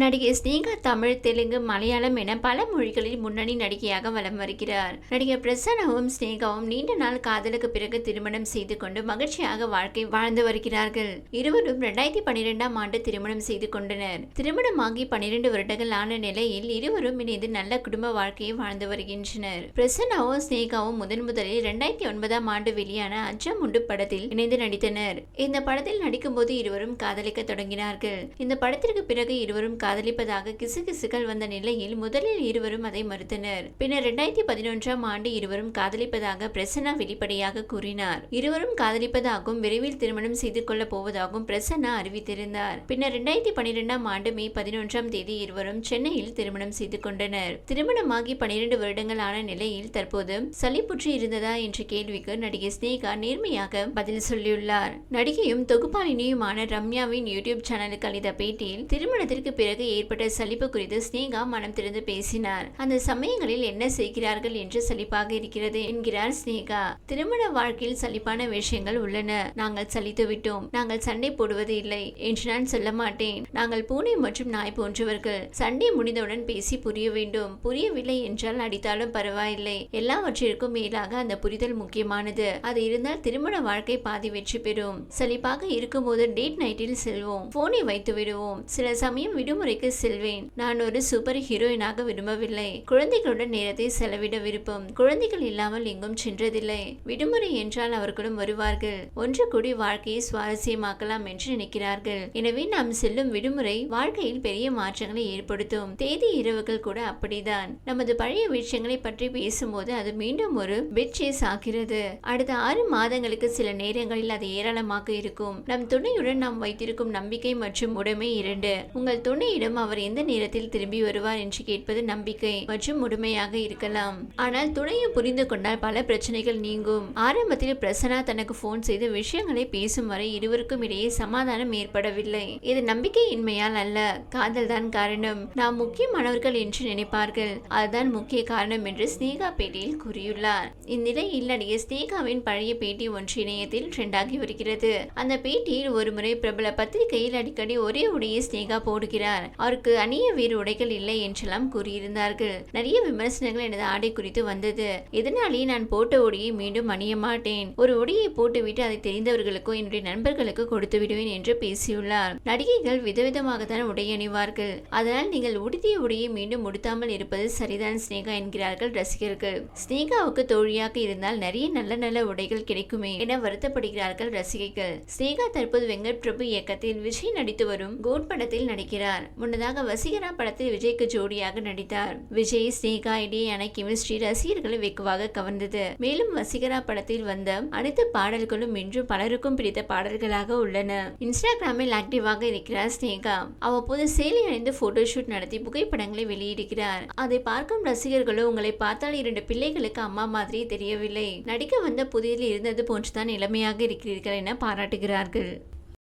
நடிகை ஸ்னேகா தமிழ் தெலுங்கு மலையாளம் என பல மொழிகளில் முன்னணி நடிகையாக வலம் வருகிறார். நடிகர் பிரசன்னாவும் ஸ்னேகாவும் நீண்ட நாள் காதலுக்கு பிறகு திருமணம் செய்து கொண்டு மகிழ்ச்சியாக வாழ்க்கை வாழ்ந்து வருகிறார்கள். இருவரும் இரண்டாயிரத்தி பனிரெண்டாம் ஆண்டு திருமணம் செய்து கொண்டனர். திருமணமாகி பனிரெண்டு வருடங்கள் ஆன நிலையில் இருவரும் இணைந்து நல்ல குடும்ப வாழ்க்கையை வாழ்ந்து வருகின்றனர். பிரசன்னாவும் ஸ்னேகாவும் முதன் முதலில் இரண்டாயிரத்தி ஒன்பதாம் ஆண்டு வெளியான அச்சம் உண்டு படத்தில் இணைந்து நடித்தனர். இந்த படத்தில் நடிக்கும்போது இருவரும் காதலிக்க தொடங்கினார்கள். இந்த படத்திற்கு பிறகு இருவரும் காதலிப்பதாக கிசுகிசுகள் வந்த நிலையில் முதலில் இருவரும் அதை மறுத்தனர். பின்னர் இரண்டாயிரத்தி பதினொன்றாம் ஆண்டு இருவரும் காதலிப்பதாக பிரசன்னா வெளிப்படையாக கூறினார். இருவரும் காதலிப்பதாகவும் விரைவில் திருமணம் செய்து கொள்ளப் போவதாகவும் பிரசன்னா அறிவித்திருந்தார். பின்னர் இரண்டாயிரத்தி பனிரெண்டாம் ஆண்டு மே பதினொன்றாம் தேதி இருவரும் சென்னையில் திருமணம் செய்து கொண்டனர். திருமணமாகி பனிரெண்டு வருடங்கள் ஆன நிலையில் தற்போது சளிப்புற்று இருந்ததா என்ற கேள்விக்கு நடிகை ஸ்னேகா நேர்மையாக பதில் சொல்லியுள்ளார். நடிகையும் தொகுப்பாளினியுமான ரம்யாவின் யூடியூப் சேனலுக்கு அளித்த பேட்டியில் திருமணத்திற்கு பிறகு ஏற்பட்ட சலிப்பு குறித்து ஸ்னேகா மனம் திறந்து பேசினார். அந்த சமயங்களில் என்ன செய்கிறார்கள் என்று சலிப்பாக இருக்கிறது என்கிறார் ஸ்னேகா. திருமண வாழ்க்கையில் சலிப்பான விஷயங்கள் உள்ளன. நாங்கள் சலித்து விட்டோம். நாங்கள் சண்டை போடுவது இல்லை என்று நான் சொல்ல மாட்டேன். நாங்கள் பூனை மற்றும் நாய் போன்றவர்கள். சண்டை முடிந்தவுடன் பேசி புரிய வேண்டும். புரியவில்லை என்றால் அடித்தாலும் பரவாயில்லை. எல்லாவற்றிற்கும் மேலாக அந்த புரிதல் முக்கியமானது. அது இருந்தால் திருமண வாழ்க்கை பாதி வெற்றி பெறும். சலிப்பாக இருக்கும்போது டேட் நைட்டில் செல்வோம். போனை வைத்து விடுவோம். சில சமயம் விடுமுறை விடுமுறைக்கு செல்வேன். நான் ஒரு சூப்பர் ஹீரோயினாக விரும்பவில்லை. குழந்தைகளுடன் நேரத்தை செலவிட விருப்பம். குழந்தைகள் இல்லாமல் எங்கும் சென்றதில்லை. விடுமுறை என்றால் அவர்களும் வருவார்கள். ஒன்று கூடி வாழ்க்கையை சுவாரஸ்யமாக்கலாம் என்று நினைக்கிறார்கள். எனவே நாம் செல்லும் விடுமுறை வாழ்க்கையில் பெரிய மாற்றங்களை ஏற்படுத்தும். தேதி இரவுகள் கூட அப்படிதான். நமது பழைய விஷயங்களை பற்றி பேசும்போது அது மீண்டும் ஒரு பெட்சேஸ் ஆகிறது. அடுத்த ஆறு மாதங்களுக்கு சில நேரங்களில் அது ஏராளமாக இருக்கும். நம் துணையுடன் நாம் வைத்திருக்கும் நம்பிக்கை மற்றும் உடைமை இரண்டு. உங்கள் துணை துணையிடம் அவர் எந்த நேரத்தில் திரும்பி வருவார் என்று கேட்பது நம்பிக்கை மற்றும் முழுமையாக இருக்கலாம். ஆனால் துணையை புரிந்து கொண்டால் பல பிரச்சனைகள் நீங்கும். ஆரம்பத்தில் பிரசனா தனக்கு போன் செய்து விஷயங்களை பேசும் வரை இருவருக்கும் இடையே சமாதானம் ஏற்படவில்லை. இது நம்பிக்கையின்மையால் அல்ல காதல் தான் காரணம். நாம் முக்கியமானவர்கள் என்று நினைப்பார்கள். அதுதான் முக்கிய காரணம் என்று ஸ்னேகா பேட்டியில் கூறியுள்ளார். இந்நிலையில் நடிகை ஸ்னேகாவின் பழைய பேட்டி ஒன்று இணையத்தில் ட்ரெண்டாகி வருகிறது. அந்த பேட்டியில் ஒருமுறை பிரபல பத்திரிகையில் அடிக்கடி ஒரே உடையை ஸ்னேகா போடுகிறார். அவருக்கு அணிய வேறு உடைகள் இல்லை என்றெல்லாம் கூறியிருந்தார்கள். நிறைய விமர்சனங்கள் எனது ஆடை குறித்து வந்தது. இதனாலேயே நான் போட்ட உடையை மீண்டும் அணிய மாட்டேன். ஒரு உடையை போட்டுவிட்டு அதை தெரிந்தவர்களுக்கோ என்னுடைய நண்பர்களுக்கு கொடுத்து விடுவேன் என்று பேசியுள்ளார். நடிகைகள் விதவிதமாக தான் உடை அணிவார்கள். அதனால் நீங்கள் உடுத்திய உடையை மீண்டும் உடுத்தாமல் இருப்பது சரிதான் ஸ்னேகா என்கிறார்கள் ரசிகர்கள். ஸ்னேகாவுக்கு தோழியாக இருந்தால் நிறைய நல்ல நல்ல உடைகள் கிடைக்குமே என வருத்தப்படுகிறார்கள் ரசிகைகள். ஸ்னேகா தற்போது வெங்கட் பிரபு இயக்கத்தில் விஜய் நடித்து வரும் கோட் படத்தில் நடிக்கிறார். முன்னதாக வசீகரா படத்தில் விஜய்க்கு ஜோடியாக நடித்தார். விஜய் ஸ்னேகா இடையேயான கெமிஸ்ட்ரி ரசிகர்களை வெகுவாக கவர்ந்தது. மேலும் வசீகரா படத்தில் வந்த அனைத்து பாடல்களும் இன்றும் பலருக்கும் பிடித்த பாடல்களாக உள்ளன. இன்ஸ்டாகிராமில் ஆக்டிவாக இருக்கிறார் ஸ்னேகா. அவ்வப்போது சேலை அணிந்து போட்டோஷூட் நடத்தி புகைப்படங்களை வெளியிடுகிறார். அதை பார்க்கும் ரசிகர்களோ உங்களை பார்த்தால் இரண்டு பிள்ளைகளுக்கு அம்மா மாதிரி தெரியவில்லை. நடிக்க வந்த புதியதில் இருந்தது போன்றுதான் இளமையாக இருக்கிறீர்கள் என பாராட்டுகிறார்கள்.